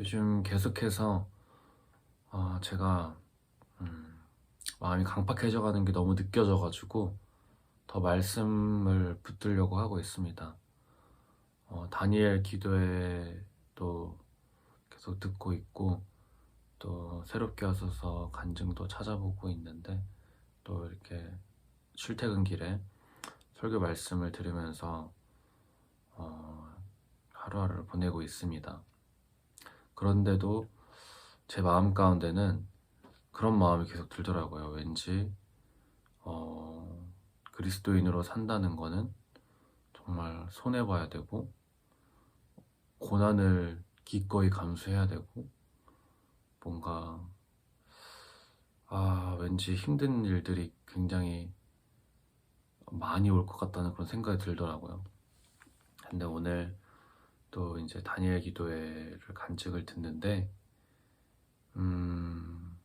요즘 계속해서 어, 제가 음, 마음이 강팍해져 가는 게 너무 느껴져 가지고 더 말씀을 붙들려고 하고 있습니다. 어, 다니엘 기도회도 계속 듣고 있고 또 새롭게 와서서 간증도 찾아보고 있는데 또 이렇게 출퇴근 길에 설교 말씀을 들으면서 어, 하루하루를 보내고 있습니다. 그런데도 제 마음 가운데는 그런 마음이 계속 들더라고요. 왠지 어, 그리스도인으로 산다는 거는 정말 손해 봐야 되고 고난을 기꺼이 감수해야 되고 뭔가 아 왠지 힘든 일들이 굉장히 많이 올 것 같다는 그런 생각이 들더라고요. 근데 오늘 또 이제 다니엘 기도회를 간증을 듣는데 음,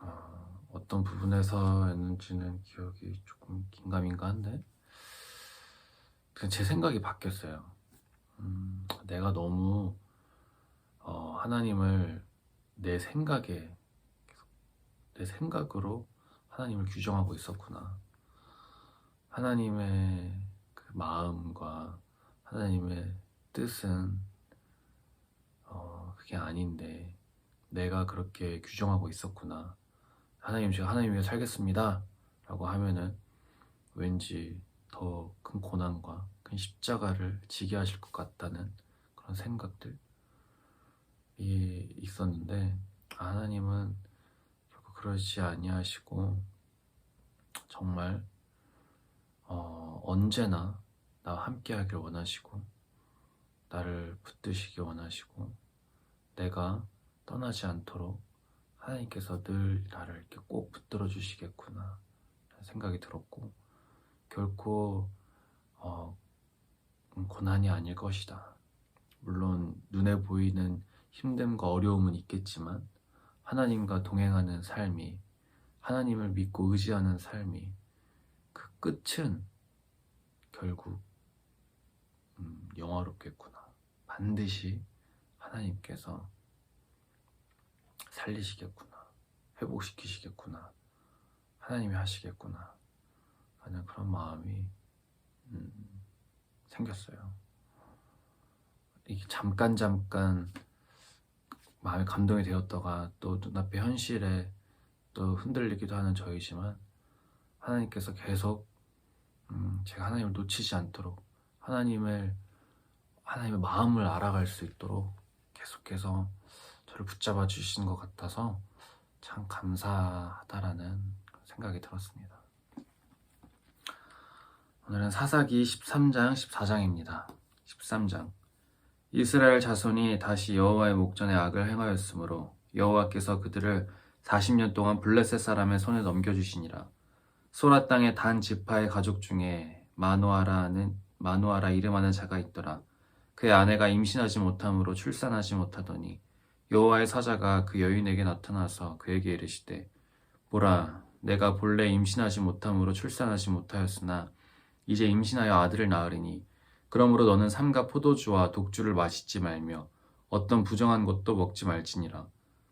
어, 어떤 부분에서였는지는 기억이 조금 긴가민가한데 그냥 제 생각이 바뀌었어요. 음, 내가 너무 어, 하나님을 내 생각에 내 생각으로 하나님을 규정하고 있었구나. 하나님의 그 마음과 하나님의 뜻은 어, 그게 아닌데 내가 그렇게 규정하고 있었구나. 하나님 제가 하나님 위해 살겠습니다. 라고 하면은 왠지 더 큰 고난과 큰 십자가를 지게 하실 것 같다는 그런 생각들이 있었는데 아, 하나님은 결국 그러지 아니하시고 정말 어, 언제나 나와 함께 하길 원하시고 나를 붙드시기 원하시고 내가 떠나지 않도록 하나님께서 늘 나를 이렇게 꼭 붙들어 주시겠구나 생각이 들었고 결코 어, 음, 고난이 아닐 것이다. 물론 눈에 보이는 힘듦과 어려움은 있겠지만 하나님과 동행하는 삶이 하나님을 믿고 의지하는 삶이 그 끝은 결국 음, 영화롭겠구나. 반드시 하나님께서 살리시겠구나. 회복시키시겠구나. 하나님이 하시겠구나. 하는 그런 마음이 음, 생겼어요. 이게 잠깐 잠깐 마음에 감동이 되었다가 또 눈앞의 현실에 또 흔들리기도 하는 저이지만 하나님께서 계속 음, 제가 하나님을 놓치지 않도록 하나님을 하나님의 마음을 알아갈 수 있도록 계속해서 저를 붙잡아 주신 것 같아서 참 감사하다라는 생각이 들었습니다. 오늘은 사사기 13장 14장입니다. 13장 이스라엘 자손이 다시 여호와의 목전에 악을 행하였으므로 여호와께서 그들을 40년 동안 블레셋 사람의 손에 넘겨주시니라. 소라 땅의 단 지파의 가족 중에 마노아라는 마노아라 이름하는 자가 있더라. 그의 아내가 임신하지 못함으로 출산하지 못하더니 여호와의 사자가 그 여인에게 나타나서 그에게 이르시되 보라 내가 본래 임신하지 못함으로 출산하지 못하였으나 이제 임신하여 아들을 낳으리니 그러므로 너는 삼가 포도주와 독주를 마시지 말며 어떤 부정한 것도 먹지 말지니라.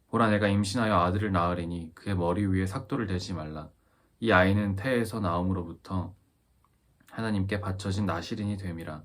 보라 내가 임신하여 아들을 낳으리니 그의 머리 위에 삭도를 대지 말라. 이 아이는 태에서 나옴으로부터 하나님께 바쳐진 나시린이 됨이라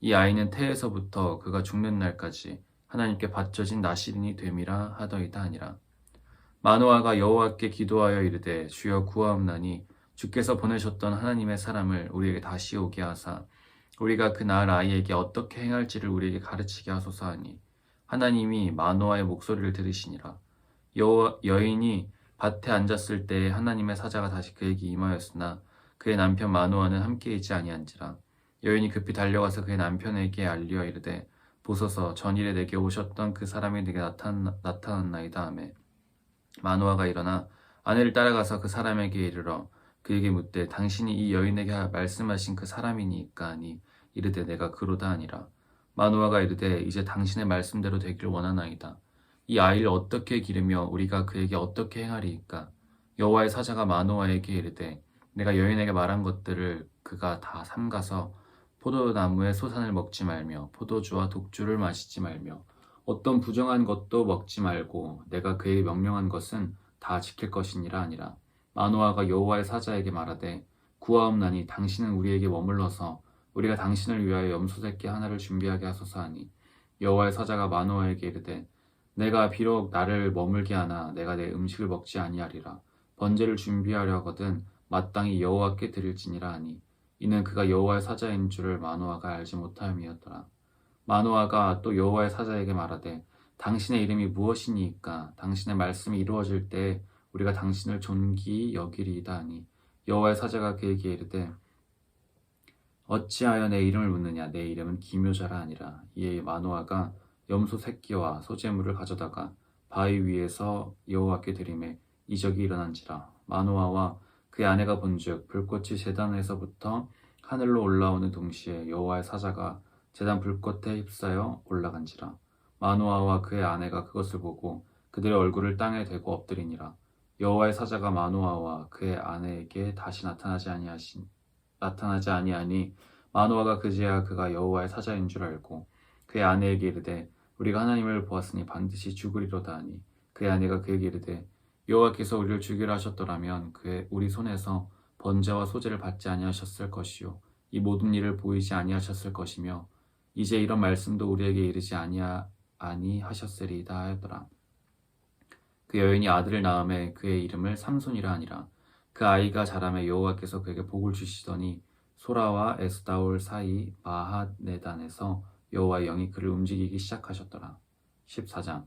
이 아이는 태에서부터 그가 죽는 날까지 하나님께 바쳐진 나시린이 됨이라 하더이다 하니라. 마노아가 여호와께 기도하여 이르되 주여 구하옵나니 주께서 보내셨던 하나님의 사람을 우리에게 다시 오게 하사 우리가 그 낳을 아이에게 어떻게 행할지를 우리에게 가르치게 하소서 하니 하나님이 마노아의 목소리를 들으시니라. 여, 여인이 밭에 앉았을 때에 하나님의 사자가 다시 그에게 임하였으나 그의 남편 마노아는 함께 있지 아니한지라 여인이 급히 달려가서 그의 남편에게 알리어 이르되 보소서 전일에 내게 오셨던 그 사람이 내게 나타나, 나타났나이다 하매. 마노아가 일어나 아내를 따라가서 그 사람에게 이르러 그에게 묻되 당신이 이 여인에게 말씀하신 그 사람이니까 하니 이르되 내가 그로다 아니라. 마노아가 이르되 이제 당신의 말씀대로 되기를 원하나이다. 이 아이를 어떻게 기르며 우리가 그에게 어떻게 행하리이까? 여호와의 사자가 마노아에게 이르되 내가 여인에게 말한 것들을 그가 다 삼가서 포도나무의 소산을 먹지 말며 포도주와 독주를 마시지 말며 어떤 부정한 것도 먹지 말고 내가 그에게 명령한 것은 다 지킬 것이니라 아니라. 마노아가 여호와의 사자에게 말하되 구하옵나니 당신은 우리에게 머물러서 우리가 당신을 위하여 염소 새끼 하나를 준비하게 하소서 하니 여호와의 사자가 마노아에게 이르되 내가 비록 나를 머물게 하나 내가 내 음식을 먹지 아니하리라. 번제를 준비하려거든 마땅히 여호와께 드릴지니라 하니 이는 그가 여호와의 사자인 줄을 마노아가 알지 못하였더라. 마노아가 또 여호와의 사자에게 말하되 당신의 이름이 무엇이니까? 당신의 말씀이 이루어질 때 우리가 당신을 존귀히 여기리이다 하니 여호와의 사자가 그에게 이르되 어찌하여 내 이름을 묻느냐? 내 이름은 기묘자라 아니라. 이에 마노아가 염소 새끼와 소재물을 가져다가 바위 위에서 여호와께 드림에 이적이 일어난지라. 마노아와 그의 아내가 본즉 불꽃이 제단에서부터 하늘로 올라오는 동시에 여호와의 사자가 제단 불꽃에 휩싸여 올라간지라. 마노아와 그의 아내가 그것을 보고 그들의 얼굴을 땅에 대고 엎드리니라. 여호와의 사자가 마노아와 그의 아내에게 다시 나타나지 아니하신 나타나지 아니하니 마노아가 그제야 그가 여호와의 사자인 줄 알고 그의 아내에게 이르되 우리가 하나님을 보았으니 반드시 죽으리로다 하니. 그의 아내가 그에게 이르되 여호와께서 우리를 죽이려 하셨더라면 그의 우리 손에서 번제와 소제를 받지 아니하셨을 것이요. 이 모든 일을 보이지 아니하셨을 것이며 이제 이런 말씀도 우리에게 이르지 아니하 아니하셨으리이다 하였더라. 그 여인이 아들을 낳음에 그의 이름을 삼손이라 하니라. 그 아이가 자라매 여호와께서 그에게 복을 주시더니 소라와 에스다올 사이 마하네단에서 여호와의 영이 그를 움직이기 시작하셨더라. 14장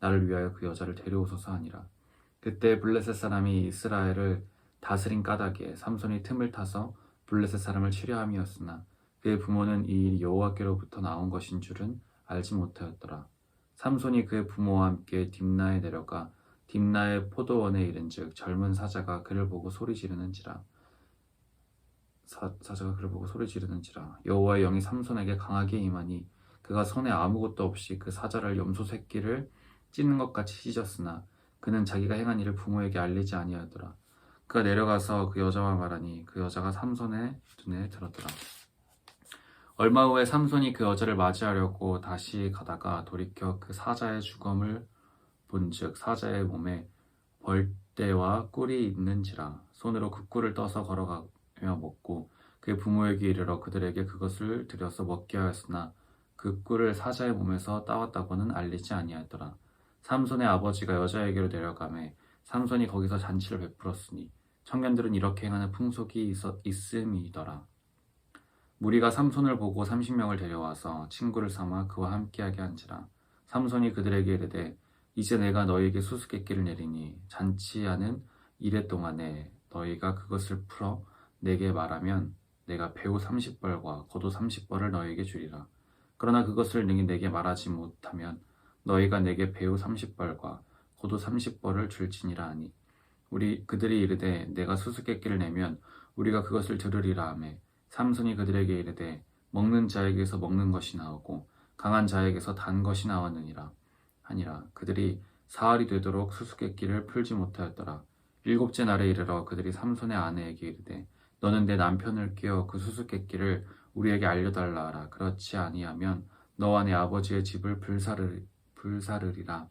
나를 위하여 그 여자를 데려오소서 하니라. 그때 블레셋 사람이 이스라엘을 다스린 까닭에 삼손이 틈을 타서 블레셋 사람을 치려함이었으나 그의 부모는 이 일이 여호와께로부터 나온 것인 줄은 알지 못하였더라. 삼손이 그의 부모와 함께 딥나에 내려가 딥나의 포도원에 이른즉 젊은 사자가 그를 보고 소리 지르는지라. 사, 사자가 그를 보고 소리 지르는지라. 여호와의 영이 삼손에게 강하게 임하니 그가 손에 아무것도 없이 그 사자를 염소 새끼를 찢는 것 같이 찢었으나 그는 자기가 행한 일을 부모에게 알리지 아니하더라. 그가 내려가서 그 여자와 말하니 그 여자가 삼손의 눈에 들었더라. 얼마 후에 삼손이 그 여자를 맞이하려고 다시 가다가 돌이켜 그 사자의 주검을 본즉 사자의 몸에 벌떼와 꿀이 있는지라 손으로 그 꿀을 떠서 걸어가며 먹고 그의 부모에게 이르러 그들에게 그것을 들여서 먹게 하였으나 그 꿀을 사자의 몸에서 따왔다고는 알리지 아니하더라 삼손의 아버지가 여자에게로 내려가매 삼손이 거기서 잔치를 베풀었으니 청년들은 이렇게 행하는 풍속이 있었, 있음이더라. 무리가 삼손을 보고 30명을 데려와서 친구를 삼아 그와 함께하게 한지라. 삼손이 그들에게 이르되 이제 내가 너희에게 수수께끼를 내리니 잔치하는 이래 동안에 너희가 그것을 풀어 내게 말하면 내가 배우 30벌과 겉옷 30벌을 너희에게 주리라. 그러나 그것을 능히 내게 말하지 못하면 너희가 내게 배우 30벌과 겉옷 30벌을 줄지니라 하니 우리 그들이 이르되 내가 수수께끼를 내면 우리가 그것을 들으리라 하매 삼손이 그들에게 이르되 먹는 자에게서 먹는 것이 나오고 강한 자에게서 단 것이 나왔느니라 하니라. 그들이 사흘이 되도록 수수께끼를 풀지 못하였더라. 일곱째 날에 이르러 그들이 삼손의 아내에게 이르되 너는 내 남편을 깨어 그 수수께끼를 우리에게 알려달라 하라. 그렇지 아니하면 너와 내 아버지의 집을 불사르, 불사르리라.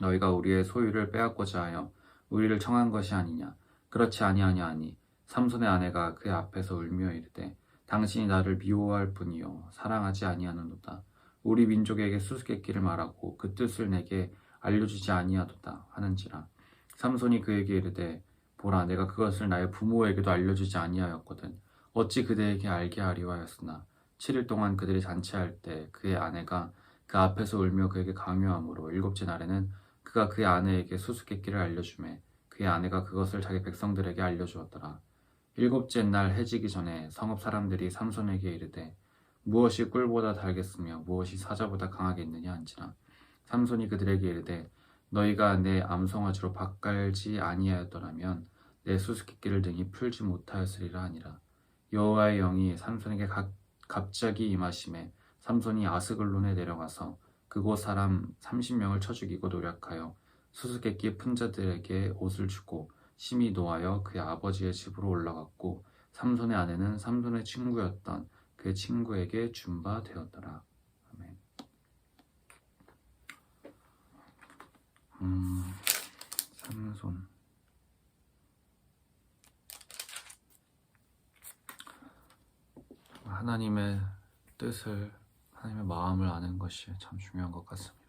너희가 우리의 소유를 빼앗고자 하여 우리를 청한 것이 아니냐. 그렇지 아니하냐 하니 삼손의 아내가 그의 앞에서 울며 이르되 당신이 나를 미워할 뿐이요. 사랑하지 아니하는도다. 우리 민족에게 수수께끼를 말하고 그 뜻을 내게 알려주지 아니하도다 하는지라. 삼손이 그에게 이르되 보라 내가 그것을 나의 부모에게도 알려주지 아니하였거든 어찌 그대에게 알게 하리오 하였으나 7일 동안 그들이 잔치할 때 그의 아내가 그 앞에서 울며 그에게 강요함으로 일곱째 날에는 그가 그의 아내에게 수수께끼를 알려주매 그의 아내가 그것을 자기 백성들에게 알려주었더라. 일곱째 날 해지기 전에 성읍 사람들이 삼손에게 이르되 무엇이 꿀보다 달겠으며 무엇이 사자보다 강하겠느냐 한지라. 삼손이 그들에게 이르되 너희가 내 암송아지로 밭갈지 아니하였더라면 내 수수께끼를 등이 풀지 못하였으리라 하니라. 여호와의 영이 삼손에게 가- 갑자기 임하심에 삼손이 아스글론에 내려가서 그곳 사람 30명을 쳐 죽이고 노력하여 수수께끼 푼 자들에게 옷을 주고 심히 노하여 그의 아버지의 집으로 올라갔고 삼손의 아내는 삼손의 친구였던 그의 친구에게 준바 되었더라. 아멘. 음, 삼손. 하나님의 뜻을, 하나님의 마음을 아는 것이 참 중요한 것 같습니다.